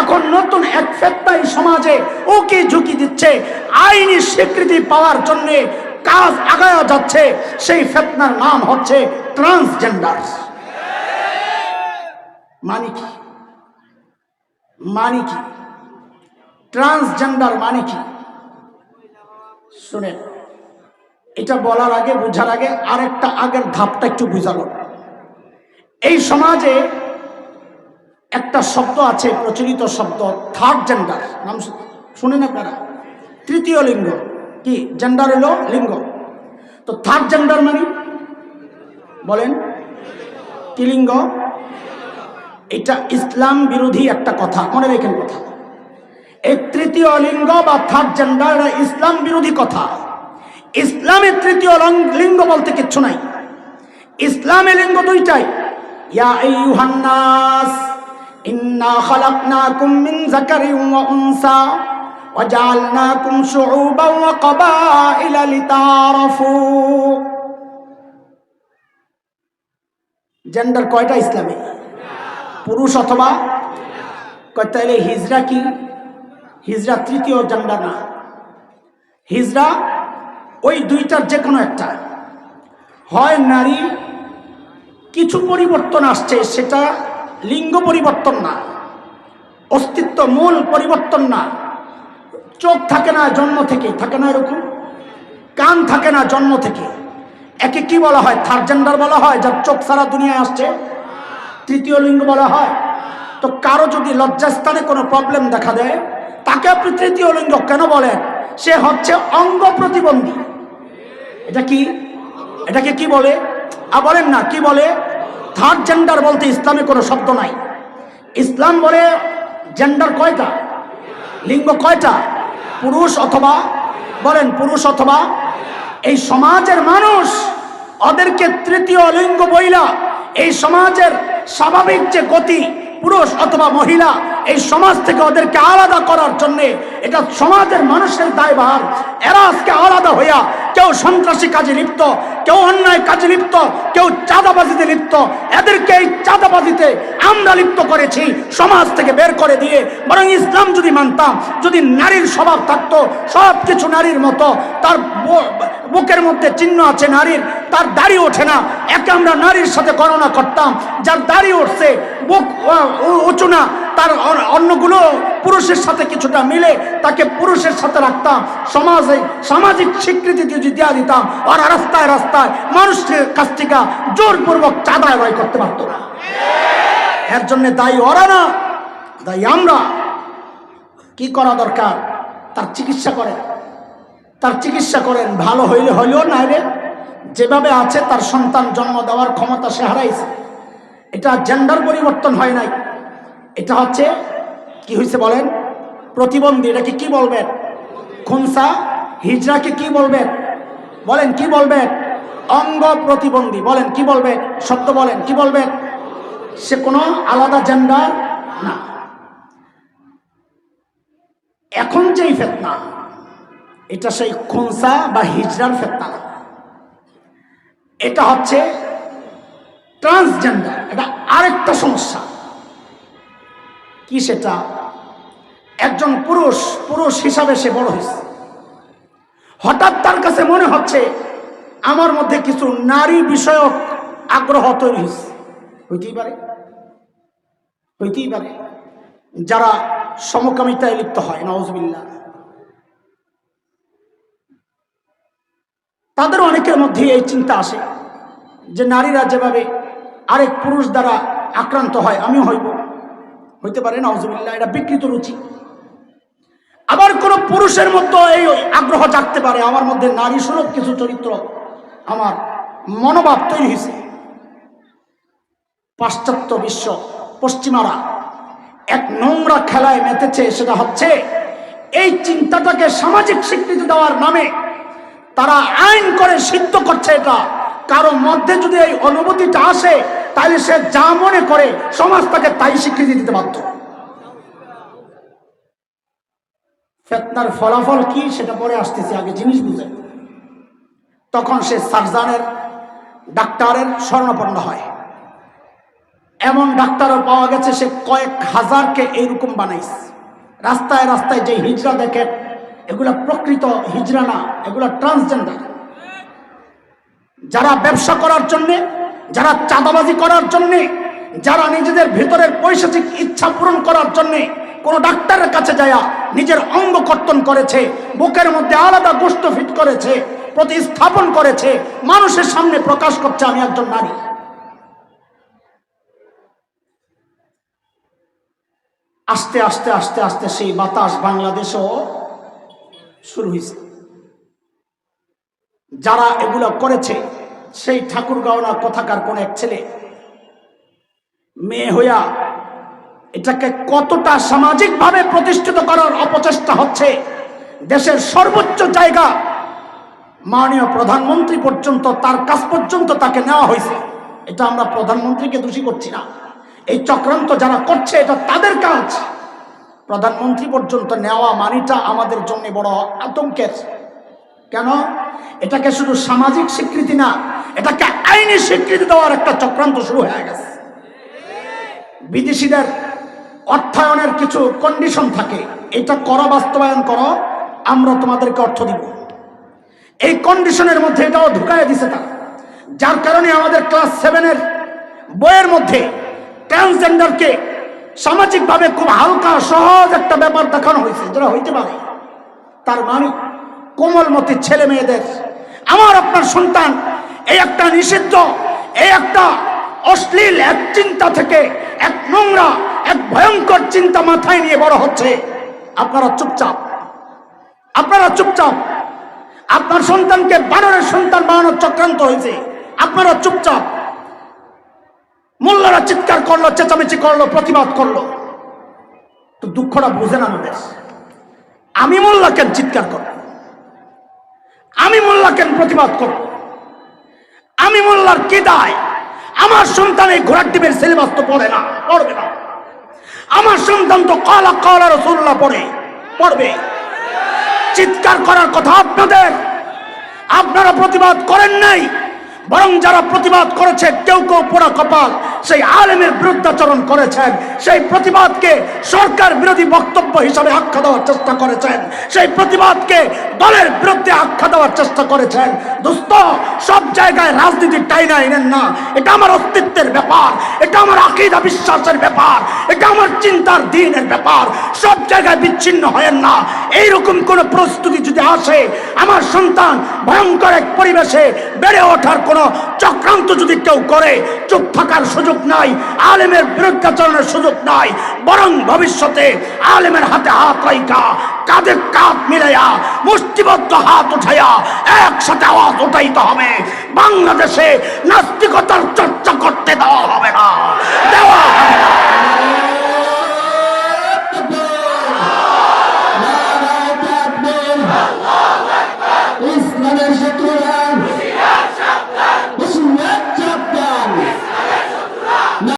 এখন নতুন এক ফেতনাই সমাজে ওকে ঝুঁকি দিচ্ছে। আইনি স্বীকৃতি পাওয়ার জন্য কাজ আগায়া যাচ্ছে। সেই ফেতনার নাম হচ্ছে ট্রান্সজেন্ডার মানে কি? মানে কি? ট্রান্সজেন্ডার মানে কি? শুনেন, এটা বলার আগে, বোঝার আগে আরেকটা আগের ধাপটা একটু বুঝালো। এই সমাজে একটা শব্দ আছে, প্রচলিত শব্দ থার্ড জেন্ডার নাম শুনেন আপনারা। তৃতীয় লিঙ্গ। কি? জেন্ডার হলো লিঙ্গ। তো থার্ড জেন্ডার মানে? বলেন। কি লিঙ্গ? এটা ইসলাম বিরোধী একটা কথা। মনে রেখেন কথা। এই তৃতীয় লিঙ্গ বা থার্ড জেন্ডার ইসলাম বিরোধী কথা। ইসলামের তৃতীয় লিঙ্গ বলতে কিচ্ছু নাই। ইসলামের লিঙ্গ দুইটাই। ইয়া আইয়ুহান নাস ইন্না খালাকনাকুম মিন যাকারিন ওয়া উনসা وجعلناكم شعوبا وقبائل لتعارفوا জেন্ডার কয়টা ইসলামে পুরুষ অথবা কয় তাহলে হিজরা কি হিজরা তৃতীয় জেন্ডার না হিজরা ওই দুইটার যে কোনো একটা হয় নারী কিছু পরিবর্তন আসছে সেটা লিঙ্গ পরিবর্তন না, অস্তিত্ব মূল পরিবর্তন না, চোখ থাকে না জন্ম থেকে থাকে না এরকম? কান থাকে না জন্ম থেকে। একে কি বলা হয়? থার্ড জেন্ডার বলা হয়, যার চোখ সারা দুনিয়ায় আসছে? তৃতীয় লিঙ্গ বলা হয়। তো কারও যদি লজ্জাস্থানে কোনো প্রবলেম দেখা দেয়, তাকে আপনি তৃতীয় লিঙ্গ কেন বলেন? সে হচ্ছে অঙ্গ প্রতিবন্ধী। এটা কি? এটাকে কি বলে? আর বলেন না, কি বলে? থার্ড জেন্ডার বলতে ইসলামে কোনো শব্দ নাই। ইসলাম বলে জেন্ডার কয়টা? লিঙ্গ কয়টা? পুরুষ অথবা, বলেন পুরুষ অথবা, এই সমাজের মানুষ ওদেরকে তৃতীয় লিঙ্গ বইলা, এই সমাজের স্বাভাবিক যে গতি পুরুষ অথবা মহিলা, এই সমাজ থেকে ওদেরকে আলাদা করার জন্যে এটা সমাজের মানুষের দায়ভার। এরা আজকে আলাদা হইয়া কেউ সন্ত্রাসী কাজে লিপ্ত, কেউ অন্যায় কাজে লিপ্ত, কেউ চাঁদাবাজিতে লিপ্ত। এদেরকে এই চাঁদাবাজিতে আমরা লিপ্ত করেছি, সমাজ থেকে বের করে দিয়ে। বরং ইসলাম যদি মানতাম, যদি নারীর স্বভাব থাকতো সব কিছু নারীর মতো, তার বুকের মধ্যে চিহ্ন আছে নারীর, তার দাড়ি ওঠে না। একে আমরা নারীর সাথে গণনা করতাম। যার দাড়ি উঠছে, বুক উঁচু না, তার অন্যগুলো পুরুষের সাথে কিছুটা মিলে তাকে পুরুষের সাথে রাখতাম। সমাজে সামাজিক স্বীকৃতি যদি দেওয়া দিতাম, আর রাস্তায় রাস্তায় মানুষের কাছ থেকে জোরপূর্বক চাঁদা আদায় করতে পারতো না। এর জন্য দায়ী ওরা না, দায়ী আমরা। কি করা দরকার? তার চিকিৎসা করেন তার চিকিৎসা করেন, ভালো হইলে হইলেও না হলে যেভাবে আছে তার সন্তান জন্ম দেওয়ার ক্ষমতা সে হারাইছে। এটা জেন্ডার পরিবর্তন হয় নাই। এটা হচ্ছে, কি হয়েছে বলেন? প্রতিবন্ধী এটাকে কি বলবেন? খুনসা, হিজড়াকে কি বলবেন? বলেন, কি বলবেন? অঙ্গ প্রতিবন্ধী, বলেন, কি বলবেন? শব্দ বলেন, কি বলবেন? সে কোনো আলাদা জেন্ডার না। এখন যেই ফেতনা এটা সেই খুনসা বা হিজড়ার ফেতনা। এটা হচ্ছে ট্রান্সজেন্ডার এটা আরেকটা সমস্যা। কি সেটা? একজন পুরুষ পুরুষ হিসাবে সে বড় হয়েছে। হঠাৎ তার কাছে মনে হচ্ছে আমার মধ্যে কিছু নারী বিষয়ক আগ্রহ তৈরি হয়েছে। হইতেই পারে। হইতেই পারে। যারা সমকামিতায় লিপ্ত হয় নওয়াজবিল্লা তাদের অনেকের মধ্যে এই চিন্তা আসে যে নারীরা যেভাবে আরেক পুরুষ দ্বারা আক্রান্ত হয়, আমিও হইব। হইতে পারে না নওয়াজবিল্লা এটা বিকৃত রুচি। আবার কোনো পুরুষের মতো এই আগ্রহ জাগতে পারে, আমার মধ্যে নারী সুলভ কিছু চরিত্র আমার মনোভাব তৈরি হয়েছে পাশ্চাত্য বিশ্ব পশ্চিমারা এক নোংরা খেলায় মেতেছে, সেটা হচ্ছে এই চিন্তাটাকে সামাজিক স্বীকৃতি দেওয়ার নামে তারা আইন করে সিদ্ধ করছে এটা। কারও মধ্যে যদি এই অনুভূতিটা আসে, তাহলে সে যা মনে করে, সমাজ তাকে তাই স্বীকৃতি দিতে বাধ্য। ফেতনার ফলাফল কি সেটা পরে আসতেছে, আগে জিনিস বুঝে। তখন সে সার্জানের, ডাক্তারের স্বর্ণপন্ন হয়। এমন ডাক্তারও পাওয়া গেছে, সে কয়েক হাজারকে এইরকম বানাইছে। রাস্তায় রাস্তায় যে হিজড়া দেখেন এগুলা প্রকৃত হিজড়া না, এগুলা ট্রান্সজেন্ডার যারা ব্যবসা করার জন্যে, যারা চাঁদাবাজি করার জন্যে, যারা নিজেদের ভেতরের পৈশাচিক ইচ্ছা পূরণ করার জন্যে কোনো ডাক্তারের কাছে যায়া নিজের অঙ্গ কর্তন করেছে, বুকের মধ্যে আলাদা গোষ্ঠ ফিট করেছে, প্রতিস্থাপন করেছে, মানুষের সামনে প্রকাশ করছে, আমি একজন নারী। আস্তে আস্তে আস্তে আস্তে সেই বাতাস বাংলাদেশও শুরু হয়েছে। যারা এগুলো করেছে, সেই ঠাকুর গাওনা কথাকার কোন এক ছেলে মেয়ে হইয়া এটাকে কতটা সামাজিকভাবে প্রতিষ্ঠিত করার অপচেষ্টা হচ্ছে, দেশের সর্বোচ্চ জায়গা মাননীয় প্রধানমন্ত্রী পর্যন্ত, তার কাজ পর্যন্ত তাকে নেওয়া হয়েছে। এটা আমরা প্রধানমন্ত্রীকে দোষী করছি না। এই চক্রান্ত যারা করছে, এটা তাদের কাজ। প্রধানমন্ত্রী পর্যন্ত নেওয়া মানিটা আমাদের জন্য বড় আতঙ্কের। কেন? এটাকে শুধু সামাজিক স্বীকৃতি না, এটাকে আইনি স্বীকৃতি দেওয়ার একটা চক্রান্ত শুরু হয়ে গেছে। বিদেশিদের অর্থায়নের কিছু কন্ডিশন থাকে, এটা করো, বাস্তবায়ন করো, আমরা তোমাদেরকে অর্থ দিব। এই কন্ডিশনের মধ্যে এটাও ঢুকাই দিছে তারা। যার কারণে আমাদের ক্লাস সেভেনের বইয়ের মধ্যে ট্রান্সজেন্ডারকে সামাজিকভাবে খুব হালকা, সহজ একটা ব্যাপার দেখানো হয়েছে, যেটা হইতে পারে। তার মানে কোমলমতি ছেলে মেয়েদের আমার আপনার সন্তান, এই একটা নিষিদ্ধ, এই একটা অশ্লীল এক চিন্তা থেকে এক নোংরা, এক ভয়ঙ্কর চিন্তা মাথায় নিয়ে বড় হচ্ছে। আপনারা চুপচাপ আপনারা চুপচাপ, আপনার সন্তানকে বানরের সন্তান বানানোর চক্রান্ত হয়েছে। আপনারা চুপচাপ মোল্লারা চিৎকার করল, চেঁচামেচি করল, প্রতিবাদ করল। তো দুঃখটা বুঝেন আমাদের আমি মোল্লা কেন চিৎকার করব? আমি মোল্লা কেন প্রতিবাদ করব? আমি মোল্লার কি দায়? আমার সন্তান এই ঘোড়ার ডিমের সিলেবাস তো পড়ে না, পড়বে না। আমার সন্তান তো কলা কলা রসুল্লাহ পড়ে, পড়বে। চিৎকার করার কথা আপনাদের। আপনারা প্রতিবাদ করেন নাই, বরং যারা প্রতিবাদ করেছে, কেউ কেউ পোড়া কপাল। সেই আলেমের বিরুদ্ধাচরণ করেছেন, সেই প্রতিবাদকে সরকার বিরোধী বক্তব্য হিসাবে আখ্যা দেওয়ার চেষ্টা করেছেন, সেই প্রতিবাদকে দলের বিরুদ্ধে আখ্যা দেওয়ার চেষ্টা করেছেন। দোস্ত সব জায়গায় রাজনীতির টাইনা এনেন না। এটা আমার অস্তিত্বের ব্যাপার, এটা আমার আকিদা বিশ্বাসের ব্যাপার, এটা আমার চিন্তার দিনের ব্যাপার। সব জায়গায় বিচ্ছিন্ন হয়েন না। এইরকম কোন প্রস্তুতি যদি আসে, আমার সন্তান ভয়ঙ্কর এক পরিবেশে বেড়ে ওঠার কোন চক্রান্ত যদি কেউ করে, চুপ থাকার সুযোগ নাই, আলেমের বিরুদ্ধাচরণের সুযোগ নাই, বরং ভবিষ্যতে আলেমের হাতে হাত রাইকা কাঁধে কাঁধ মিলাইয়া মুষ্টিবদ্ধ হাত উঠাইয়া একসাথে আওয়াজ উঠাইতে হবে। বাংলাদেশে নাস্তিকতার চর্চা করতে দেওয়া হবে না।